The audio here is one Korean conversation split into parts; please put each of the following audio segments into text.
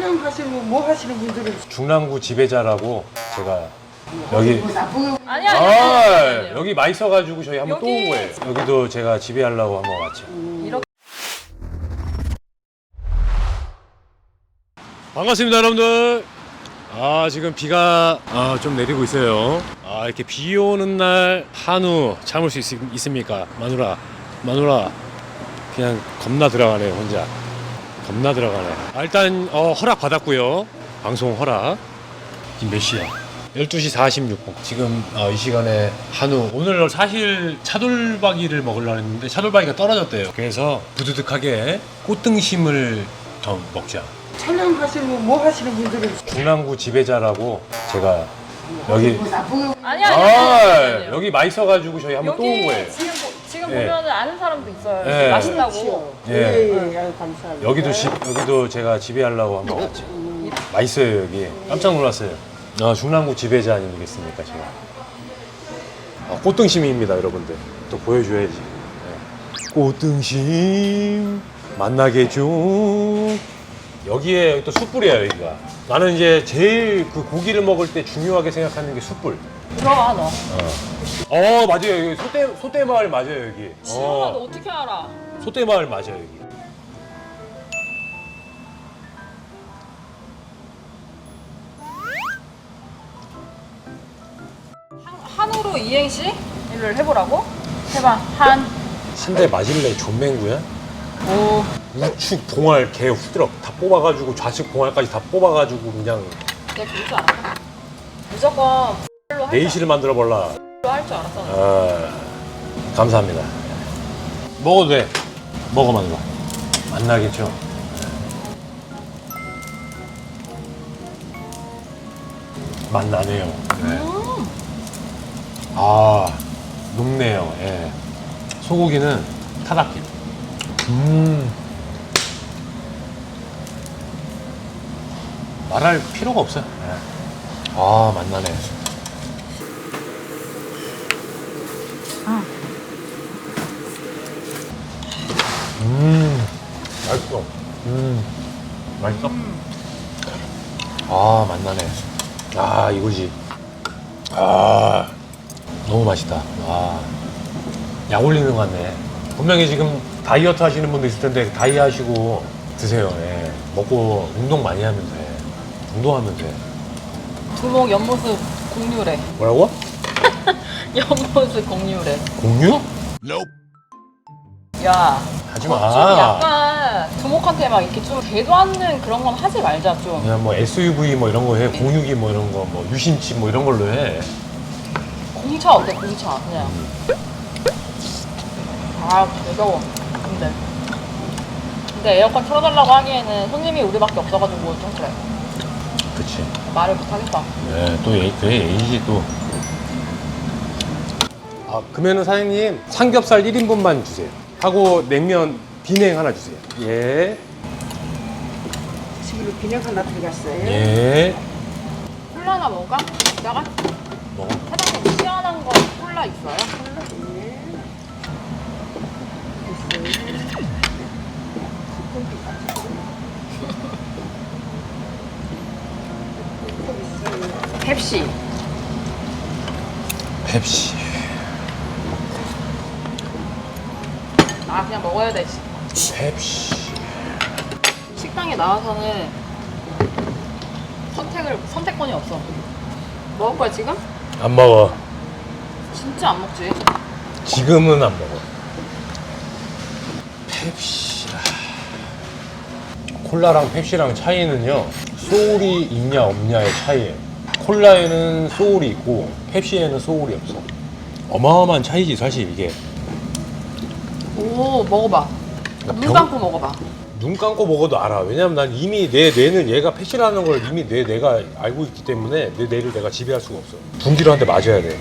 촬영하시고 뭐 하시는 분들은 중랑구 지배자라고 제가 여기 아니야, 아. 여기 맛있어가지고 저희 한번 또 온 여기 거예요. 여기도 제가 지배하려고 한번 왔죠. 이렇게 반갑습니다, 여러분들. 아 지금 비가 아, 좀 내리고 있어요. 아 이렇게 비 오는 날 한우 참을 수 있, 있습니까, 마누라? 마누라 그냥 겁나 들어가네요, 혼자. 겁나 들어가네. 아, 일단 어, 허락 받았고요. 방송 허락. 지금 몇 시야? 12시 46분. 지금 어, 이 시간에 한우. 오늘 사실 차돌박이를 먹으려고 했는데 차돌박이가 떨어졌대요. 그래서 부드득하게 꽃등심을 더 먹자. 촬영하시고 뭐 하시는 분들은 중랑구 지배자라고 제가 여기 뭐 나쁘게 아니야, 아, 아니야, 아니야. 여기 맛있어가지고 저희 한번 또 온 거예요. 지금 보- 지금 예. 보면은 아는 사람도 있어요. 예. 맛있다고. 예. 예, 예, 아유, 감사합니다. 여기도 집 여기도 제가 지배하려고 한번 왔죠. 맛있어요 여기. 깜짝 놀랐어요. 아, 중랑구 지배자 아니겠습니까 제가. 아, 꽃등심입니다 여러분들. 또 보여줘야지. 네. 꽃등심 만나게 좀. 여기에 또 숯불이야 여기가. 나는 이제 제일 그 고기를 먹을 때 중요하게 생각하는 게 숯불. 들어와 너. 어 맞아요 여기 소떼 소떼 마을 맞아요 여기. 지금 너어 어떻게 알아? 소떼 마을 맞아요 여기. 한, 한우로 이행시 를 해보라고? 해봐. 한, 한 대 맞을래 존맹구야? 오. 우측 봉알 개 후드럭 다 뽑아가지고 좌측 봉알까지 다 뽑아가지고 그냥 내가 그럴 줄 알았어. 무조건 X로 할줄 네이시를 만들어 볼라. 할줄 알았어. 아, 감사합니다. 먹어도 돼. 먹어만 봐. 만나겠죠. 맛나네요. 네. 아, 녹네요. 예. 소고기는 타닥길. 음. 말할 필요가 없어요. 예. 아, 맛나네. 음, 맛있어. 음, 맛있어? 아, 맛나네. 아, 이거지. 아, 너무 맛있다. 아, 약 올리는 것 같네. 분명히 지금 다이어트 하시는 분도 있을 텐데, 다이 하시고 드세요. 예. 먹고 운동 많이 하면 돼. 운동하면 돼. 두목 옆모습 공유래. 뭐라고? 옆모습 공유래. 공유? 야. 하지 좀 마. 약간 두목한테 막 이렇게 좀 대도 않는 그런 건 하지 말자 좀. 그냥 뭐 SUV 뭐 이런 거 해. 공유기 뭐 이런 거, 뭐 유심치 뭐 이런 걸로 해. 공차 어때 공차 그냥. 아 무서워. 근데. 근데 에어컨 틀어달라고 하기에는 손님이 우리밖에 없어가지고 좀 그래. 말을 못하겠다. 네, 또 예, 그래 예의지 또. 아, 그러면은 사장님 삼겹살 1인분만 주세요. 하고 냉면 비냉 하나 주세요. 예. 지금 비냉 하나 들어갔어요. 예. 콜라 하나 먹을까? 이따가? 먹어. 사장님 시원한 거 콜라 있어요? 펩시. 펩시. 아 그냥 먹어야 돼. 펩시. 식당에 나와서는 선택을 선택권이 없어. 먹을 거야 지금? 안 먹어. 진짜 안 먹지. 지금은 안 먹어. 펩시. 콜라랑 펩시랑 차이는요. 소울이 있냐 없냐의 차이예요. 콜라에는 소울이 있고 펩시에는 소울이 없어. 어마어마한 차이지 사실 이게. 오 먹어봐. 눈 병- 감고 먹어봐. 눈 감고 먹어도 알아. 왜냐면 난 이미 내 뇌는 얘가 펫이라는 걸 이미 내 뇌가 알고 있기 때문에 내 뇌를 내가 지배할 수가 없어. 둥기로 한 대 맞아야 돼.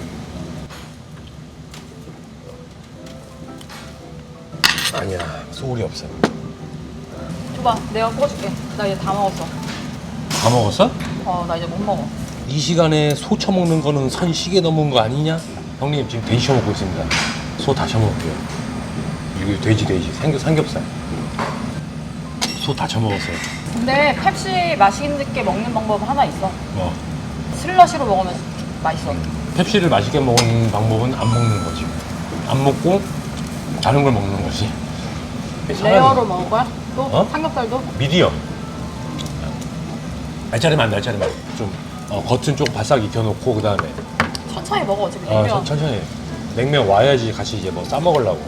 아니야, 소울이 없어. 줘봐. 내가 구워줄게. 나 이제 다 먹었어. 다 먹었어? 어 나 이제 못 먹어. 이 시간에 소 처먹는 거는 선 시계 넘은 거 아니냐? 형님 지금 돼지 처먹고 있습니다. 소 다 처먹을게요. 이거 돼지 돼지 삼겹, 삼겹살. 소 다 처먹었어요. 근데 펩시 맛있게 먹는 방법은 하나 있어. 뭐 슬러시로 먹으면 맛있어. 펩시를 맛있게 먹는 방법은 안 먹는 거지. 안 먹고 다른 걸 먹는 거지. 레어로 먹을 거야? 또 어? 삼겹살도? 알짜리만 안 돼, 알짜리만. 좀 어, 겉은 좀 바싹 익혀놓고 그 다음에 천천히 먹어 어차피 어, 냉면. 천- 천천히. 냉면 와야지 같이 이제 뭐 싸 먹으려고.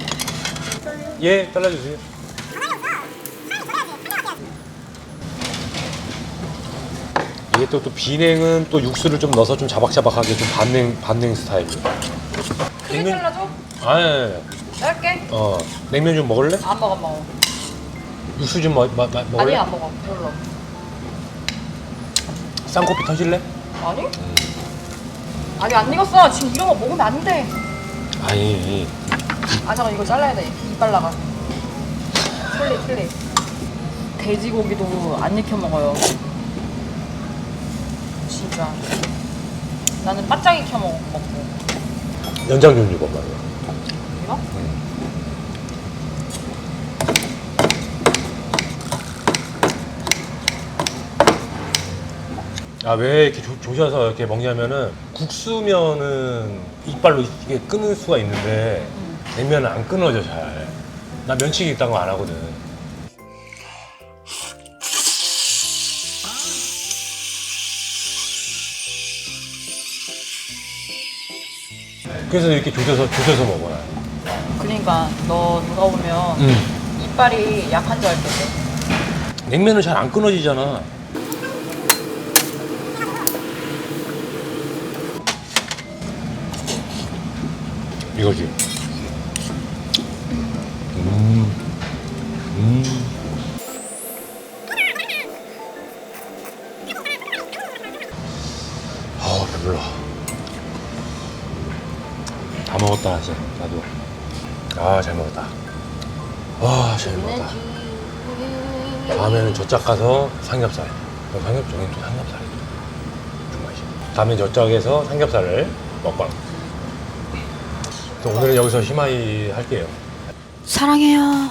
예, 잘라주세요. 이게 또, 또 비냉은 또 육수를 좀 넣어서 좀 자박자박하게 좀 반냉 반냉 스타일이에요. 크게 잘라줘? 아, 예, 예. 짧게? 어 냉면 좀 먹을래? 안 먹어 안 먹어. 육수 좀 먹, 먹, 아니 먹을래? 안 먹어 별로. 쌍코피 터질래? 아니? 아니 안 익었어. 지금 이런 거 먹으면 안 돼. 아니 아 잠깐 이거 잘라야 돼. 이빨 나가. 틀리 틀리. 돼지고기도 안 익혀 먹어요. 진짜. 나는 바짝 익혀 먹, 먹고. 연장 종류 봐 말이야. 이거? 아왜 이렇게 조, 조져서 이렇게 먹냐면은 국수면은 이빨로 이게 끊을 수가 있는데 냉면은 안 끊어져 잘. 나 면치기 있다는 거 안 하거든. 그래서 이렇게 조져서 조져서 먹어요. 그러니까 너 누가 보면 음. 이빨이 약한 줄 알겠어. 냉면은 잘 안 끊어지잖아. 이거지. 음. 음. 아, 먹었다, 진짜. 나도. 아, 잘 먹었다. 와, 잘 먹었다. 다음에는 저짝 가서 삼겹살. 그럼 삼겹 저긴 또 삼겹살이 좀 맛있어. 다음에 저짝에서 삼겹살을 먹방. 또 오늘은 여기서 히마이 할게요. 사랑해요.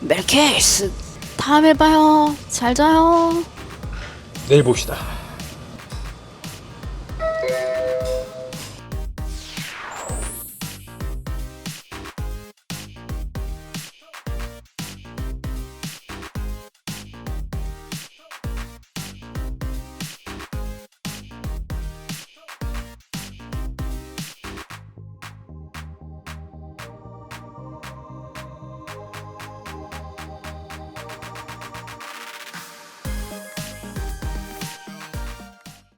멜케이스. 다음에 봐요. 잘 자요. 내일 봅시다.